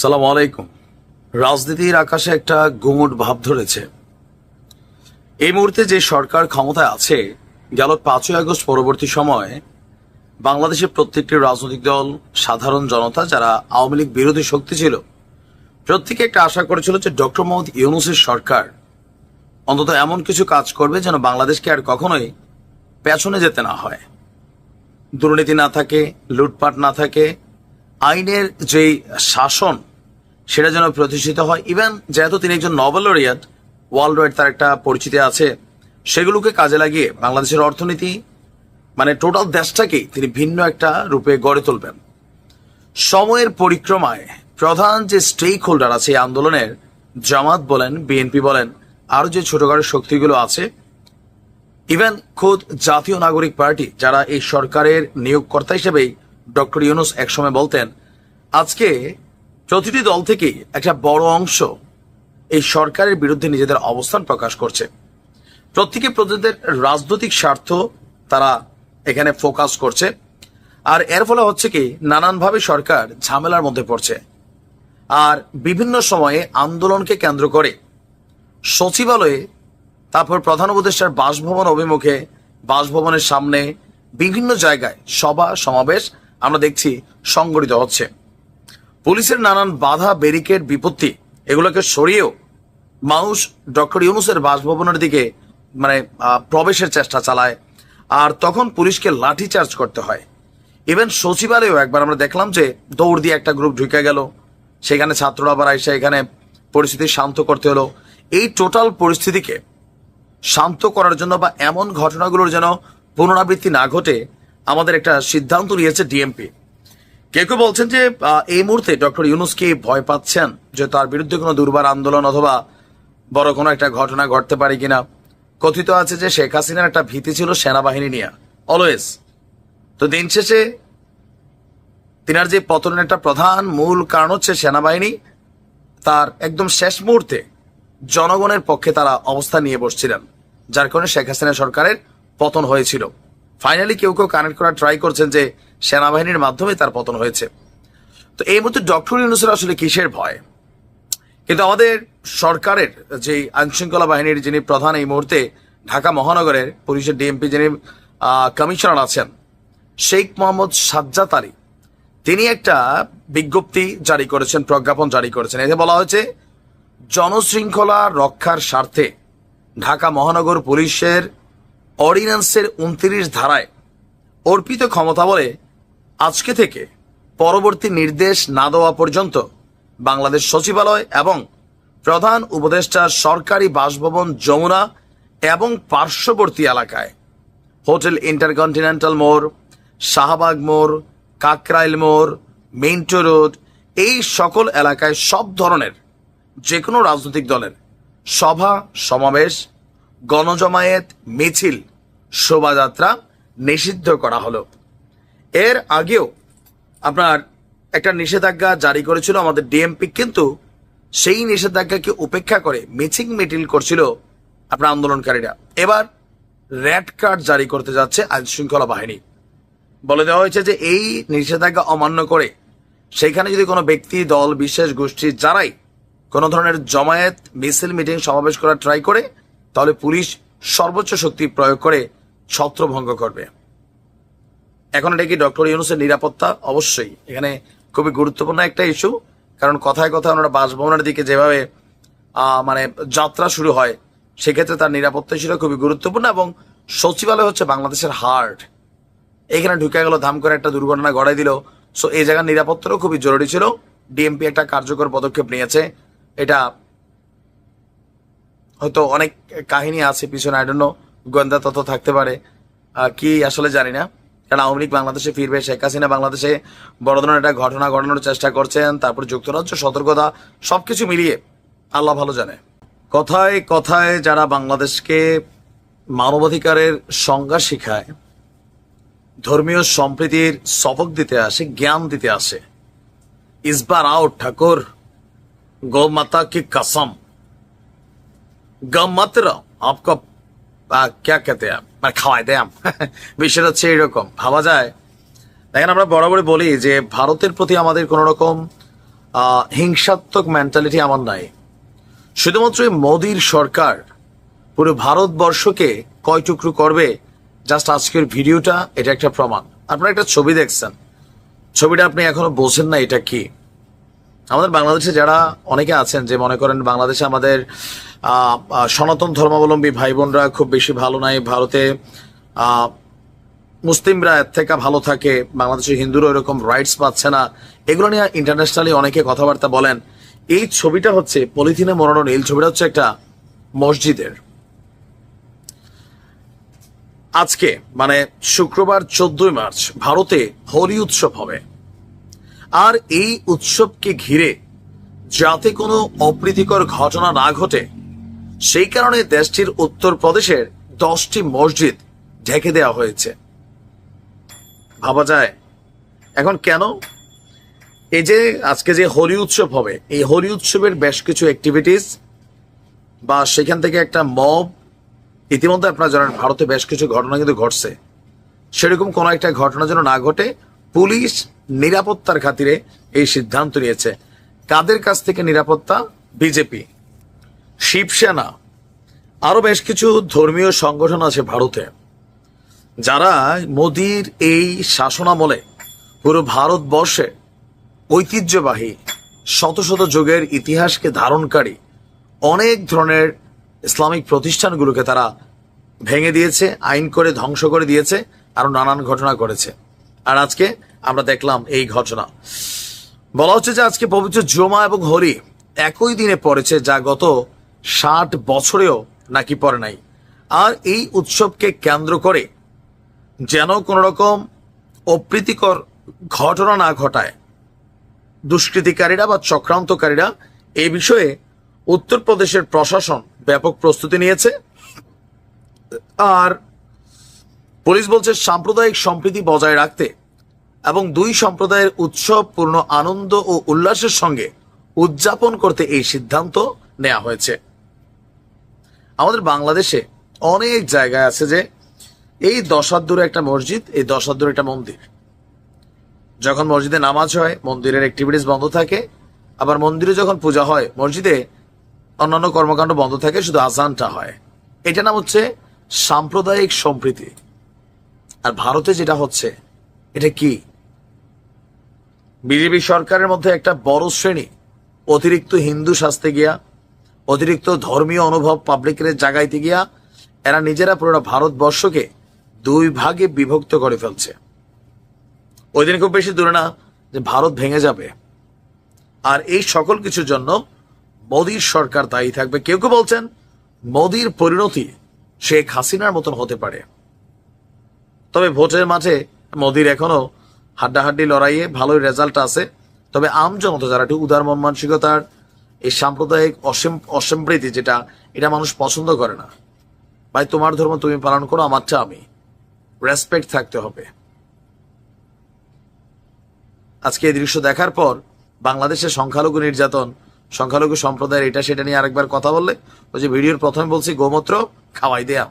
সালাম আলাইকুম। রাজনীতির আকাশে একটা গুমুট ভাব ধরেছে। এই মুহূর্তে যে সরকার ক্ষমতায় আছে, গেল পাঁচই আগস্ট পরবর্তী সময়ে বাংলাদেশের প্রত্যেকটি রাজনৈতিক দল, সাধারণ জনতা, যারা আওয়ামী লীগ বিরোধী শক্তি ছিল, প্রত্যেকে একটা আশা করেছিল যে ডক্টর মোহাম্মদ ইউনুসের সরকার অন্তত এমন কিছু কাজ করবে যেন বাংলাদেশকে আর কখনোই পেছনে যেতে না হয়। দুর্নীতি না থাকে, লুটপাট না থাকে আইনের যেই শাসন, সেটা যেন প্রতিষ্ঠিত হয়। ইভেন যেহেতু তিনি একজন নোবেল লরিয়াট ওয়ার্ল্ড ওয়াইড তার একটা পরিচিতি আছে। সেগুলোকে কাজে লাগিয়ে বাংলাদেশের অর্থনীতি মানে টোটাল দেশটাকেই তিনি ভিন্ন একটা রূপে গড়ে তুলবেন। সময়ের পরিক্রমায় প্রধান যে স্টেক হোল্ডার আছে এই আন্দোলনের, জামাত বলেন বিএনপি বলেন আরও যে ছোটখাটো শক্তিগুলো আছে ইভেন খোদ জাতীয় নাগরিক পার্টি, যারা এই সরকারের নিয়োগকর্তা হিসেবেই ডক্টর ইউনুস একসময় বলতেন, আজকে প্রতিটি দল থেকেই একটা বড় অংশ এই সরকারের বিরুদ্ধে নিজেদের অবস্থান প্রকাশ করছে। প্রত্যেকে প্রত্যেকের রাজনৈতিক স্বার্থ তারা এখানে ফোকাস করছে। আর এর ফলে হচ্ছে কি, নানানভাবে সরকার ঝামেলার মধ্যে পড়ছে। আর বিভিন্ন সময়ে আন্দোলনকে কেন্দ্র করে সচিবালয়ে, তারপর প্রধান উপদেষ্টার বাসভবন অভিমুখে, বাসভবনের সামনে বিভিন্ন জায়গায় সভা, সমাবেশ আমরা দেখছি সংগঠিত হচ্ছে। পুলিশের নানান বাধা, ব্যারিকেড, বিপত্তি, এগুলোকে সরিয়েও মানুষ ডক্টর ইউনুসের বাসভবনের দিকে মানে প্রবেশের চেষ্টা চালায়। আর তখন পুলিশকে লাঠি চার্জ করতে হয়। ইভেন সচিবালয়েও একবার আমরা দেখলাম যে দৌড় দিয়ে একটা গ্রুপ ঢুকে গেল। সেখানে ছাত্ররা আবার এসে এখানে পরিস্থিতি শান্ত করতে হলো। এই টোটাল পরিস্থিতিকে শান্ত করার জন্য বা এমন ঘটনাগুলোর যেন পুনরাবৃত্তি না ঘটে আমাদের একটা সিদ্ধান্ত নিয়েছে ডিএমপি কেউ কেউ বলছেন যে এই মুহূর্তে ডক্টর ইউনুসকে ভয় পাচ্ছেন যে তার বিরুদ্ধে কোনো দুর্বার আন্দোলন অথবা বড় কোনো একটা ঘটনা ঘটতে পারে কিনা। কথিত আছে যে শেখ হাসিনার একটা ভীতি ছিল সেনাবাহিনী নিয়ে। অলওয়েজ তো দিন শেষে তিনার যে পতনের একটা প্রধান মূল কারণ হচ্ছে সেনাবাহিনী, তার একদম শেষ মুহূর্তে জনগণের পক্ষে তারা অবস্থা নিয়ে বসছিলেন, যার কারণে শেখ হাসিনা সরকারের পতন হয়েছিল। ফাইনালি কেউ কেউ কানেক্ট করার ট্রাই করছেন যে সেনাবাহিনীর মাধ্যমে তার পতন হয়েছে। তো এই মুহূর্তে ডক্টর ইউনুসের আসলে কিসের ভয়? কিন্তু আমাদের সরকারের যে আইনশৃঙ্খলা বাহিনীর যিনি প্রধান এই মুহূর্তে ঢাকা মহানগরের পুলিশের ডিএমপি যিনি কমিশনার আছেন শেখ মোহাম্মদ সাজ্জাদ আলী, তিনি একটা বিজ্ঞপ্তি জারি করেছেন, প্রজ্ঞাপন জারি করেছেন। এতে বলা হয়েছে, জনশৃঙ্খলা রক্ষার স্বার্থে ঢাকা মহানগর পুলিশের অর্ডিন্যান্সের উনত্রিশ ধারায় অর্পিত ক্ষমতা বলে আজকে থেকে পরবর্তী নির্দেশ না দেওয়া পর্যন্ত বাংলাদেশ সচিবালয় এবং প্রধান উপদেষ্টার সরকারি বাসভবন যমুনা এবং পার্শ্ববর্তী এলাকায় হোটেল ইন্টারকন্টিনেন্টাল মোড়, শাহবাগ মোড়, কাকরাইল মোড় মিন্টো রোড এই সকল এলাকায় সব ধরনের যে কোনো রাজনৈতিক দলের সভা, সমাবেশ গণজমায়েত মিছিল শোভাযাত্রা নিষিদ্ধ করা হলো। এর আগেও আপনার একটা নিষেধাজ্ঞা জারি করেছিল আমাদের ডিএমপি কিন্তু সেই নিষেধাজ্ঞাকে উপেক্ষা করে মিছিল মিটিল করছিল আপনার আন্দোলনকারীরা। এবার রেড কার্ড জারি করতে যাচ্ছে আইন শৃঙ্খলা বাহিনী। বলে দেওয়া হয়েছে যে এই নিষেধাজ্ঞা অমান্য করে সেখানে যদি কোনো ব্যক্তি, দল, বিশেষ গোষ্ঠী যারাই কোনো ধরনের জমায়েত, মিছিল, মিটিং, সমাবেশ করার ট্রাই করে তাহলে পুলিশ সর্বোচ্চ শক্তি প্রয়োগ করে ছত্রভঙ্গ করবে। এখন এটা কি ডক্টর ইউনুসের নিরাপত্তা? অবশ্যই। এখানে খুবই গুরুত্বপূর্ণ একটা ইস্যু, কারণ কথায় কথায় ওনারা বাসভবনের দিকে যেভাবে মানে যাত্রা শুরু হয়, সেক্ষেত্রে তার নিরাপত্তা ছিল খুবই গুরুত্বপূর্ণ এবং সচিবালয় হচ্ছে বাংলাদেশের হার্ট। এখানে ঢুকে গেল, ধাম করে একটা দুর্ঘটনা ঘটাই দিল। সো এই জায়গার নিরাপত্তারও খুবই জরুরি ছিল। ডিএমপি একটা কার্যকর পদক্ষেপ নিয়েছে। এটা হয়তো অনেক কাহিনী আছে, পিছনে আই নো গোয়েন্দা তথ্য থাকতে পারে। কি আসলে জানি না। কারণ আওয়ামী লীগ বাংলাদেশে ফিরবে, শেখ হাসিনা বাংলাদেশে বড় ধরনের একটা ঘটনা ঘটানোর চেষ্টা করছেন, তারপর যুক্তরাজ্য, সতর্কতা, সবকিছু মিলিয়ে। আল্লাহ ভালো জানে। কথায় কথায় যারা বাংলাদেশকে মানবাধিকারের সংজ্ঞা শিখায়, ধর্মীয় সম্প্রীতির সবক দিতে আসে, জ্ঞান দিতে আসে, ইসবার আউট ঠাকুর, গোমাতা কি কাসাম? গমমাত্র আপক ক্যা কেতে মানে খাওয়াই দেয় বিষয়টা হচ্ছে এরকম ভাবা যায় দেখেন আমরা বরাবরই বলি যে ভারতের প্রতি আমাদের কোন রকম হিংসাত্মক মেন্টালিটি আমার নাই শুধুমাত্র মোদির সরকার পুরো ভারতবর্ষকে কয় টুকরো করবে জাস্ট আজকের ভিডিওটা এটা একটা প্রমাণ। আপনারা একটা ছবি দেখছেন। ছবিটা আপনি এখনও বোঝেন না এটা কি। আমাদের বাংলাদেশে যারা অনেকে আছেন যে মনে করেন বাংলাদেশে আমাদের সনাতন ধর্মাবলম্বী ভাই বোনরা খুব বেশি ভালো নাই, ভারতে মুসলিমরা এর থেকে ভালো থাকে বাংলাদেশের হিন্দুরা এরকম রাইটস পাচ্ছে না, এগুলো নিয়ে ইন্টারন্যাশনালি অনেকে কথাবার্তা বলেন। এই ছবিটা হচ্ছে পলিথিনে মোড়ানো নীল, ছবিটা হচ্ছে একটা মসজিদের। আজকে মানে শুক্রবার চোদ্দই মার্চ, ভারতে হোলি উৎসব হবে। আর এই উৎসবকে ঘিরে যাতে কোনো অপ্রীতিকর ঘটনা না ঘটে, সেই কারণে দেশটির উত্তরপ্রদেশের দশটি মসজিদ ঢেকে দেওয়া হয়েছে। ভাবা যায়, এখন কেন? এই যে আজকে যে হোলি উৎসব হবে, এই হোলি উৎসবের বেশ কিছু অ্যাক্টিভিটিস বা সেখান থেকে একটা মব ইতিমধ্যে আপনারা জানেন ভারতে বেশ কিছু ঘটনা কিন্তু ঘটছে। সেরকম কোনো একটা ঘটনা যেন না ঘটে, পুলিশ নিরাপত্তার খাতিরে এই সিদ্ধান্ত নিয়েছে। কাদের কাছ থেকে নিরাপত্তা? বিজেপি। শিবসেনা। আরও বেশ কিছু ধর্মীয় সংগঠন আছে ভারতে, যারা মোদির এই শাসনামলে পুরো ভারতবর্ষে ঐতিহ্যবাহী শত শত যুগের ইতিহাসকে ধারণকারী অনেক ধরনের ইসলামিক প্রতিষ্ঠানগুলোকে তারা ভেঙে দিয়েছে, আইন করে ধ্বংস করে দিয়েছে, আরও নানান ঘটনা করেছে। আর আজকে আমরা দেখলাম এই ঘটনা। বলা হচ্ছে যে আজকে পবিত্র জমা এবং হরি একই দিনে পড়েছে, যা গত ষাট বছরেও নাকি পড়ে নাই। আর এই উৎসবকে কেন্দ্র করে যেন কোন রকম অপ্রীতিকর ঘটনা না ঘটায়, দুষ্কৃতিকারীরা বা চক্রান্তকারীরা এই বিষয়ে উত্তরপ্রদেশের প্রশাসন ব্যাপক প্রস্তুতি নিয়েছে। আর পুলিশ বলছে, সাম্প্রদায়িক সম্প্রীতি বজায় রাখতে এবং দুই সম্প্রদায়ের উৎসব পূর্ণ আনন্দ ও উল্লাসের সঙ্গে উদযাপন করতে এই সিদ্ধান্ত নেওয়া হয়েছে। আমাদের বাংলাদেশে অনেক জায়গায় আছে যে এই দশাদ্দুরে একটা মসজিদ, এই দশাদ্দুরে একটা মন্দির। যখন মসজিদে নামাজ হয়, মন্দিরের অ্যাক্টিভিটিস বন্ধ থাকে, আবার মন্দিরে যখন পূজা হয়, মসজিদে অন্যান্য কর্মকাণ্ড বন্ধ থাকে, শুধু আজানটা হয়। এটা নাম হচ্ছে সাম্প্রদায়িক সম্প্রীতি। আর ভারতে যেটা হচ্ছে, এটা কি? বিজেপি সরকারের মধ্যে একটা বড় শ্রেণি, অতিরিক্ত হিন্দু সাজতে গিয়া, অতিরিক্ত ধর্মীয় অনুভব পাবলিকের জাগাইতে গিয়া, এরা নিজেরা পুরো ভারতবর্ষকে দুই ভাগে বিভক্ত করে ফেলছে। ওই দিন খুব বেশি দূরে না, যে ভারত ভেঙে যাবে। আর এই সকল কিছুর জন্য মোদীর সরকার দায়ী থাকবে। কেউ কেউ বলছেন, মোদীর পরিণতি শেখ হাসিনার মতন হতে পারে। তবে ভোটের মাঠে মোদীর এখনও হাড্ডাহাড্ডি লড়াইয়ে ভালোই রেজাল্ট আছে। তবে আম জনতা যারা একটু উদার মন মানসিকতার এই সাম্প্রদায়িক অসেম, অসম্প্রীতি যেটা, এটা মানুষ পছন্দ করে না। ভাই, তোমার ধর্ম তুমি পালন করো, আমারটা আমি। রেসপেক্ট থাকতে হবে। আজকে এই দৃশ্য দেখার পর বাংলাদেশের সংখ্যালঘু নির্যাতন, সংখ্যালঘু সম্প্রদায়ের এটা সেটা নিয়ে আরেকবার কথা বললে, ওই যে ভিডিওর প্রথমে বলছি, গোমূত্র, খাওয়াই দেয়া